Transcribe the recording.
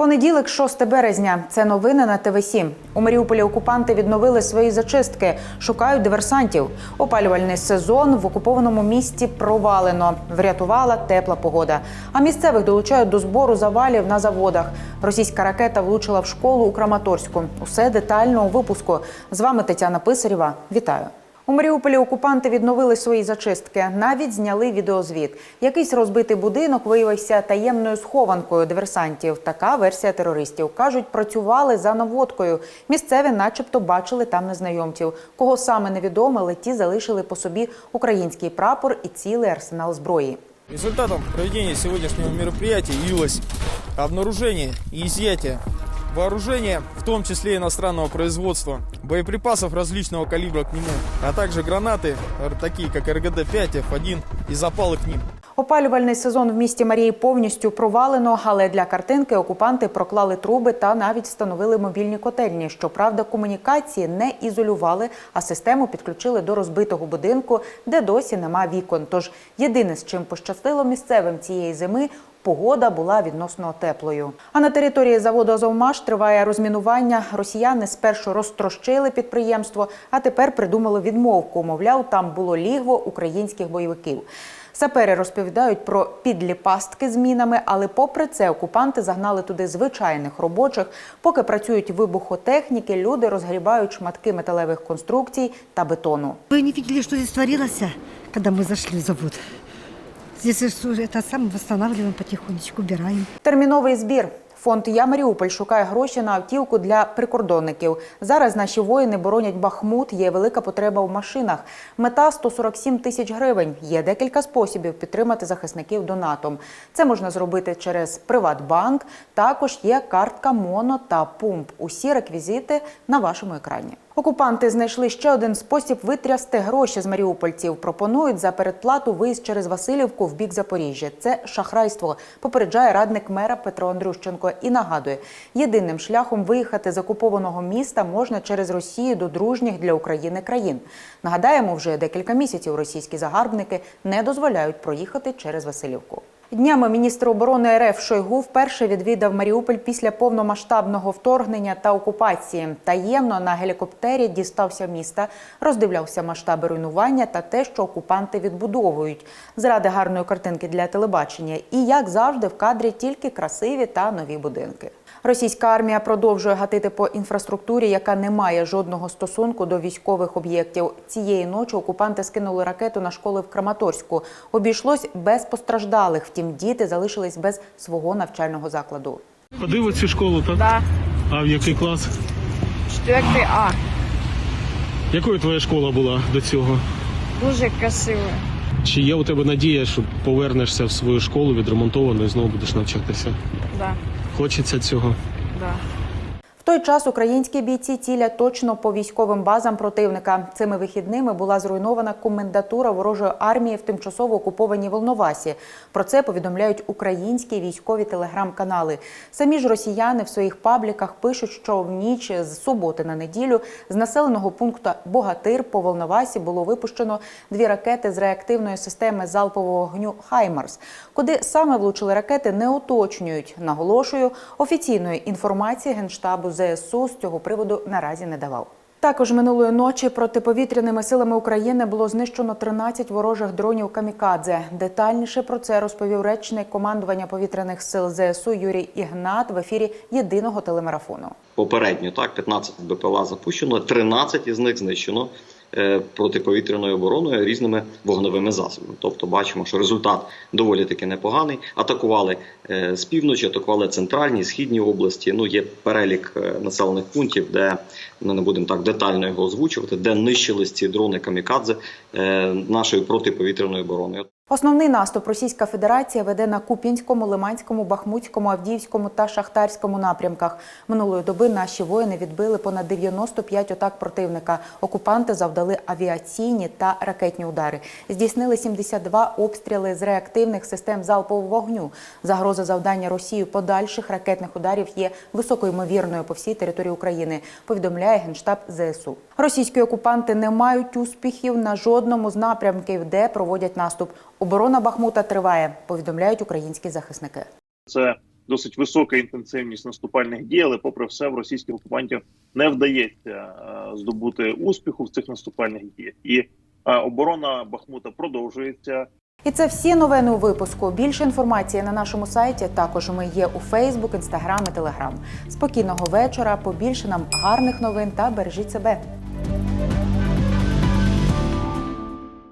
Понеділок, 6 березня. Це новини на ТВ 7 У Маріуполі окупанти відновили свої зачистки, шукають диверсантів. Опалювальний сезон в окупованому місті провалено. Врятувала тепла погода. А місцевих долучають до збору завалів на заводах. Російська ракета влучила в школу у Краматорську. Усе детально у випуску. З вами Тетяна Писарєва. Вітаю. У Маріуполі окупанти відновили свої зачистки. Навіть зняли відеозвіт. Якийсь розбитий будинок виявився таємною схованкою диверсантів. Така версія терористів. Кажуть, працювали за наводкою. Місцеві, начебто, бачили там незнайомців. Кого саме невідомо, але ті залишили по собі український прапор і цілий арсенал зброї. Результатом проведения сегодняшнего мероприятия явилось обнаружение и изъятие вооружения, в том числе иностранного производства, боеприпасов различного калибра к нему, а также гранаты, такие как РГД-5, Ф1 и запалы к ним. Опалювальний сезон в місті Марії повністю провалено, але для картинки окупанти проклали труби та навіть встановили мобільні котельні. Щоправда, комунікації не ізолювали, а систему підключили до розбитого будинку, де досі нема вікон. Тож єдине, з чим пощастило місцевим цієї зими. Погода була відносно теплою. А на території заводу «Азовмаш» триває розмінування. Росіяни спершу розтрощили підприємство, а тепер придумали відмовку. Мовляв, там було лігво українських бойовиків. Сапери розповідають про підлі пастки з мінами, але попри це окупанти загнали туди звичайних робочих. Поки працюють вибухотехніки, люди розгрібають шматки металевих конструкцій та бетону. Вы не видели, что здесь творилось, когда мы зашли в завод? Здесь это сам восстанавливаем потихонечку, убираем. Терміновий збір. Фонд Я Маріуполь шукає гроші на автівку для прикордонників. Зараз наші воїни боронять Бахмут. Є велика потреба в машинах. Мета 147 тисяч гривень. Є декілька способів підтримати захисників донатом. Це можна зробити через Приватбанк. Також є картка Моно та Пумп. Усі реквізити на вашому екрані. Окупанти знайшли ще один спосіб витрясти гроші з маріупольців. Пропонують за передплату виїзд через Васильівку в бік Запоріжжя. Це шахрайство, попереджає радник мера Петро Андрющенко і нагадує, єдиним шляхом виїхати з окупованого міста можна через Росію до дружніх для України країн. Нагадаємо, вже декілька місяців російські загарбники не дозволяють проїхати через Васильівку. Днями міністр оборони РФ Шойгу вперше відвідав Маріуполь після повномасштабного вторгнення та окупації. Таємно на гелікоптері дістався міста, роздивлявся масштаби руйнування та те, що окупанти відбудовують. Заради гарної картинки для телебачення. І як завжди, в кадрі тільки красиві та нові будинки. Російська армія продовжує гатити по інфраструктурі, яка не має жодного стосунку до військових об'єктів. Цієї ночі окупанти скинули ракету на школи в Краматорську. Обійшлось без постраждалих. Втім, діти залишились без свого навчального закладу. Ходив у цю школу, так? Да, А в який клас? четвертий А. Якою твоя школа була до цього? Дуже красиво. Чи є у тебе надія, що повернешся в свою школу відремонтовану і знову будеш навчатися? Да, Хочеться цього? да. Той час українські бійці цілять точно по військовим базам противника. Цими вихідними була зруйнована комендатура ворожої армії в тимчасово окупованій Волновасі. Про це повідомляють українські військові телеграм-канали. Самі ж росіяни в своїх пабліках пишуть, що в ніч з суботи на неділю з населеного пункту Богатир по Волновасі було випущено дві ракети з реактивної системи залпового вогню Хаймарс. Куди саме влучили ракети, не уточнюють. Наголошую, офіційної інформації генштабу ЗСУ з цього приводу наразі не давав. Також минулої ночі протиповітряними силами України було знищено 13 ворожих дронів камікадзе. Детальніше про це розповів речник командування повітряних сил ЗСУ Юрій Ігнат в ефірі єдиного телемарафону. Попередньо так 15 БПЛА запущено, 13 із них знищено протиповітряною обороною різними вогневими засобами. Тобто бачимо, що результат доволі таки непоганий. Атакували е, з півночі, атакували центральні, східні області. Ну є перелік е, населених пунктів, де ми не будемо так детально його озвучувати, де нищились ці дрони камікадзе е, нашою протиповітряною обороною. Основний наступ Російська Федерація веде на Куп'янському, Лиманському, Бахмутському, Авдіївському та Шахтарському напрямках. Минулої доби наші воїни відбили понад 95 атак противника. Окупанти завдали авіаційні та ракетні удари. Здійснили 72 обстріли з реактивних систем залпового вогню. Загроза завдання Росії подальших ракетних ударів є високоймовірною по всій території України. Повідомляє генштаб ЗСУ. Російські окупанти не мають успіхів на жодному з напрямків, де проводять наступ. Оборона Бахмута триває. Повідомляють українські захисники. Це досить висока інтенсивність наступальних дій, але попри все, в російських окупантів не вдається е, здобути успіху в цих наступальних діях. І е, оборона Бахмута продовжується. І це всі новини у випуску. Більше інформації на нашому сайті. Також ми є у Фейсбук, Інстаграм і Телеграм. Спокійного вечора. Побільше нам гарних новин та бережіть себе.